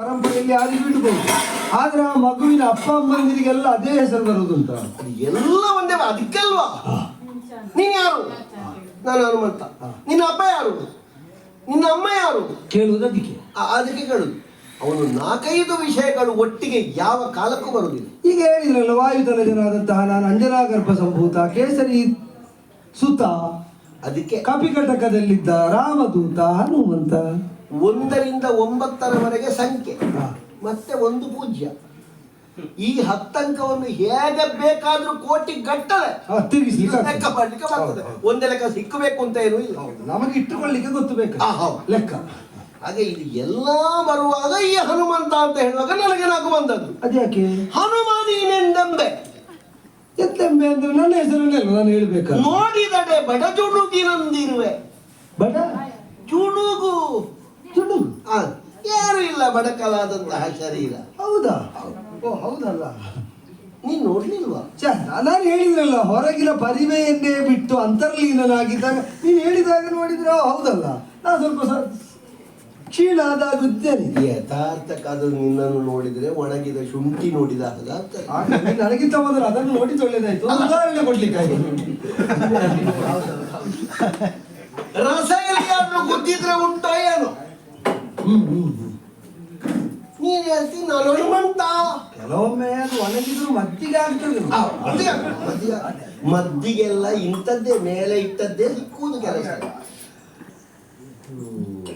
ಪರಂಪರೆಯಲ್ಲಿ ಯಾರಿಗೂ ಇಡಬಹುದು ಆದ್ರೆ ಆ ಮಗುವಿನ ಅಪ್ಪ ಅಮ್ಮಂದಿರಿಗೆಲ್ಲ ಅದೇ ಹೆಸರು ಬರುದು ಅಂತ. ಎಲ್ಲ ಒಂದೇ ಅದಕ್ಕಲ್ವಾ? ನೀನ್ ಯಾರು? ನಾನು ಹನುಮಂತ. ನಿನ್ನ ಅಪ್ಪ ಯಾರು? ನಿನ್ನ ಅಮ್ಮ ಯಾರು? ಕೇಳುವುದು ಅದಕ್ಕೆ. ಆ- ಅದಕ್ಕೆ ಕೇಳುದು. ಅವನು ನಾಲ್ಕೈದು ವಿಷಯಗಳು ಒಟ್ಟಿಗೆ ಯಾವ ಕಾಲಕ್ಕೂ ಬರುವುದಿಲ್ಲ. ಈಗ ಹೇಳಿದ್ರಲ್ಲ ವಾಯುತನಜನಾದಂತಹ ನಾನು ಅಂಜನಾ ಗರ್ಭ ಸಂಭೂತ ಕೇಸರಿ ಸುತ ಅದಕ್ಕೆ ಕಪಿಕಟಕದಲ್ಲಿದ್ದ ರಾಮದೂತ ಹನುಮಂತ. ಒಂದರಿಂದ ಒಂಬತ್ತರವರೆಗೆ ಸಂಖ್ಯೆ. ಮತ್ತೆ ಒಂದು ಪೂಜ್ಯ. ಈ ಹತ್ತಂಕವನ್ನು ಹೇಗೆ ಬೇಕಾದ್ರೂ ಕೋಟಿ ಗಟ್ಟಲೆ. ಲೆಕ್ಕ ಮಾಡ್ಲಿಕ್ಕೆ ಬರ್ತದೆ. ಒಂದೇ ಲೆಕ್ಕ ಸಿಕ್ಕಬೇಕು ಅಂತ ಏನು ಇಲ್ಲ. ನಮಗೆ ಇಟ್ಟುಕೊಳ್ಳಿಕ್ಕೆ ಗೊತ್ತು ಬೇಕು. ಲೆಕ್ಕ. ಹಾಗೆ ಇದು ಎಲ್ಲ ಬರುವಾಗ ಈ ಹನುಮಂತ ಅಂತ ಹೇಳುವಾಗ ನನಗೆ ನಾಲ್ಕು ಬಂದದ್ದು? ಅದ್ಯಾಕೆ? ಹನುಮ ನೀನೆಂದೆಂಬೆ ಎಂತೆಂಬೆ ಅಂದ್ರೆ ನನ್ನ ಹೆಸರನ್ನೇ ನಾನು ಹೇಳ್ಬೇಕು? ನೋಡಿದಡೆ ಬಡ ಚುಣುಗು ನಂದಿರುವೆ ಬಡ? ಇಲ್ಲ ಬಡಕಲಾದಂತಹ ಶರೀರ. ಹೌದಾ? ಓ ಹೌದಲ್ಲ? ನೀನ್ ನೋಡ್ಲಿಲ್ವಾ? ಛೆ, ನಾನು ಹೇಳಿದ್ರಲ್ಲ ಹೊರಗಿನ ಪರಿವೆಯನ್ನೇ ಬಿಟ್ಟು ಅಂತರ್ಲೀನನಾಗಿದ್ದಾಗ ನೀನು ಹೇಳಿದಾಗ ನೋಡಿದ್ರೆ ಹೌದಲ್ಲ? ನಾನು ಸ್ವಲ್ಪ ಸ- ಕ್ಷೀಣ ಆದಾಗ ಇದ್ದೇನೆ ನಿನ್ನನ್ನು ನೋಡಿದ್ರೆ ಒಣಗಿದ ಶುಂಠಿ ನೋಡಿದ ಹಾಗೆ ಆಗ್ತದೆ. ಆಗ ನೀನು ನನಗಿಂತ ಮೊದಲು ಅದನ್ನು ನೋಡಿ ತೊಳೆದಾಯ್ತು ಒಂದು ಉದಾಹರಣೆ ಕೊಡ್ಲಿಕ್ಕಾಗಿ. ರಸ ಎಲ್ಲಿಯಾದ್ರೂ ಗುದ್ದಿದ್ರೆ ಉಂಟೋ ಏನು? ಹ್ಮ್ ಹ್ಮ್. ಹ್ಮ್. ನೀನ್ ಹನುಮಂತ ಕೆಲವೊಮ್ಮೆ ಅದು ಒಣಗಿದ್ರು ಮದ್ದಿಗೆ ಆಗ್ತದೆ. ಮದ್ದಿಗೆಲ್ಲ ಇಂಥದ್ದೇ ಮೇಲೆ ಇಟ್ಟದ್ದೇ ಸಿಕ್ಕುವುದು ಕೆಲಸ.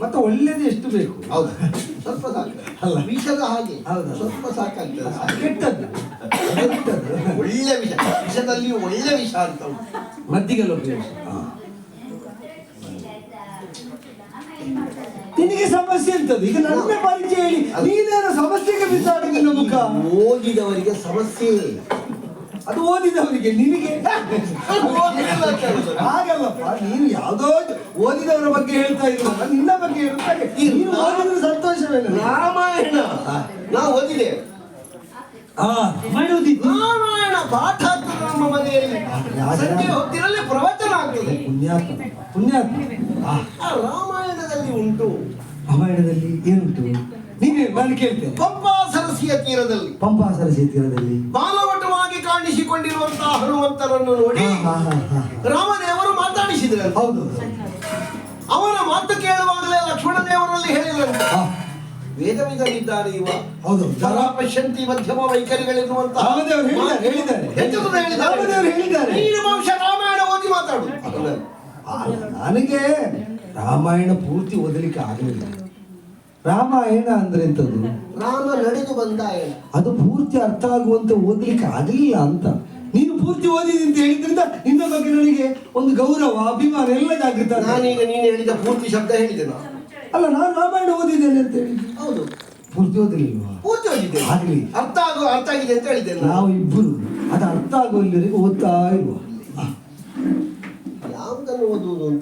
ಮತ್ತೆ ಒಳ್ಳೇದು ಎಷ್ಟು ಬೇಕು? ಹೌದು. ಸ್ವಲ್ಪ ಸಾಕು. ಅಲ್ಲ. ವಿಷದ ಹಾಗೆ. ಹೌದು. ಸ್ವಲ್ಪ ಸಾಕಾಗ್ತದೆ. ಸಾಕು. ಕೆಟ್ಟದ್ದು. ಒಳ್ಳೆ ವಿಷ. ವಿಷದಲ್ಲಿ ಒಳ್ಳೆ ವಿಷ ಅಂತ ಮದ್ದಿಗೆಲ್ಲ ಉಪಯೋಗಿಸ ನಿನಗೆ ಸಮಸ್ಯೆ ಇರ್ತದೆ ಈಗ ನನ್ನ ಪರಿಚಯ ಹೇಳಿ ನೀನೇನೋ ಸಮಸ್ಯೆಗೆ ಬಿಸಾಡ ನಿನ್ನ ಮುಖ? ಓದಿದವರಿಗೆ ಸಮಸ್ಯೆ. ಅದು ಓದಿದವರಿಗೆ ನಿನಗೆ? ಹಾಗಲ್ಲಪ್ಪ ನೀನು ಯಾವುದೋ ಓದಿದವರ ಬಗ್ಗೆ ಹೇಳ್ತಾ ಇಲ್ಲ ನಿನ್ನ ಬಗ್ಗೆ ಹೇಳ್ತಾರೆ. ನೀನು ಓದಿದ್ರೆ ಸಂತೋಷವೇನ? ರಾಮಾಯಣ. ನಾ ಓದಿದೆ. ರಾಮಾಯಣ ಪಾಠ ಆಗ್ತದೆ ನಮ್ಮ ಮನೆಯಲ್ಲಿ ಸಂಜೆ ಹೊತ್ತಿನಲ್ಲಿ ಪ್ರವಚನ ಆಗ್ತದೆ. ಪುಣ್ಯಾತ್ಮ ಪುಣ್ಯಾತ್ಮ. ರಾಮಾಯಣದಲ್ಲಿ ಉಂಟು. ರಾಮಾಯಣದಲ್ಲಿ ಏನುಂಟು? ನೀವೇ ನಾನು ಕೇಳ್ತೇನೆ. ಪಂಪಾ ಸರಸಿಯ ತೀರದಲ್ಲಿ. ಪಂಪಾ ಸರಸಿಯ ತೀರದಲ್ಲಿ. ಬಾಲವಟವಾಗಿ ಕಾಣಿಸಿಕೊಂಡಿರುವಂತಹ ಹನುಮಂತರನ್ನು ನೋಡಿ ಹಾ, ಹಾ, ಹಾ, ಹಾ. ರಾಮದೇವರು ಮಾತಾಡಿಸಿದ್ರು ಹೌದು. ಅವನ ಮಾತು ಕೇಳುವಾಗಲೇ ಲಕ್ಷ್ಮಣ ದೇವರಲ್ಲಿ ಹೇಳಿದಂತೆ ವೇದವಿದಲ್ಲಿದ್ದಾರೆ ವೇದವಿದರಿದ್ದಾರೆ ಇವ. ಹೌದು. ಪಶ್ಯಂತಿ ಮಧ್ಯಮ ವೈಖರಿಗಳೆನ್ನುವಂತಹ ರಾಮದೇವರು ಹೇಳಿದ್ದಾರೆ. ಹೆಚ್ಚು ಹೇಳಿದ್ದಾರೆ. ರಾಮದೇವರು ಹೇಳಿದ್ದಾರೆ. ನೀನು ಬಹುಶಃ ರಾಮಾಯಣ ಓದಿ ಮಾತಾಡು. ನನಗೆ ರಾಮಾಯಣ ಪೂರ್ತಿ ಓದಲಿಕ್ಕೆ ಆಗಲಿಲ್ಲ. ರಾಮಾಯಣ ಅಂದ್ರೆ ಎಂತದ್ದು ರಾಮ ನಡೆದು ಬಂದ ಅದು ಪೂರ್ತಿ ಅರ್ಥ ಆಗುವಂತೆ ಓದಲಿಕ್ಕೆ ಆಗಲಿಲ್ಲ ಅಂತ. ನೀನು ಪೂರ್ತಿ ಓದಿದಿ ಅಂತ ಹೇಳಿದ್ರಿಂದ ನಿನ್ನ ಬಗ್ಗೆ ನನಗೆ ಒಂದು ಗೌರವ ಅಭಿಮಾನ ಎಲ್ಲ ಜಾಗೃತ. ನಾನೀಗ ನೀನು ಹೇಳಿದ ಪೂರ್ತಿ ಶಬ್ದ ಹೇಳಿದೆ ಅಲ್ಲ ನಾನು ರಾಮಾಯಣ ಓದಿದ್ದೇನೆ ಅಂತ ಹೇಳಿ ಹೌದು. ಪೂರ್ತಿ ಓದಲಿಲ್ಲ ಪೂರ್ತಿ ಓದಿದ್ದೆ ಆಗಲಿ. ಅರ್ಥ ಆಗುವ ಅರ್ಥ ಆಗಿದೆ ಅಂತ ಹೇಳಿದ್ದೇನೆ ನಾವು ಇಬ್ಬರು ಅದು ಅರ್ಥ ಆಗುವಲ್ಲಿವರೆಗೆ ಓದ್ತಾ ಇಲ್ವಾ? Nereden umudun?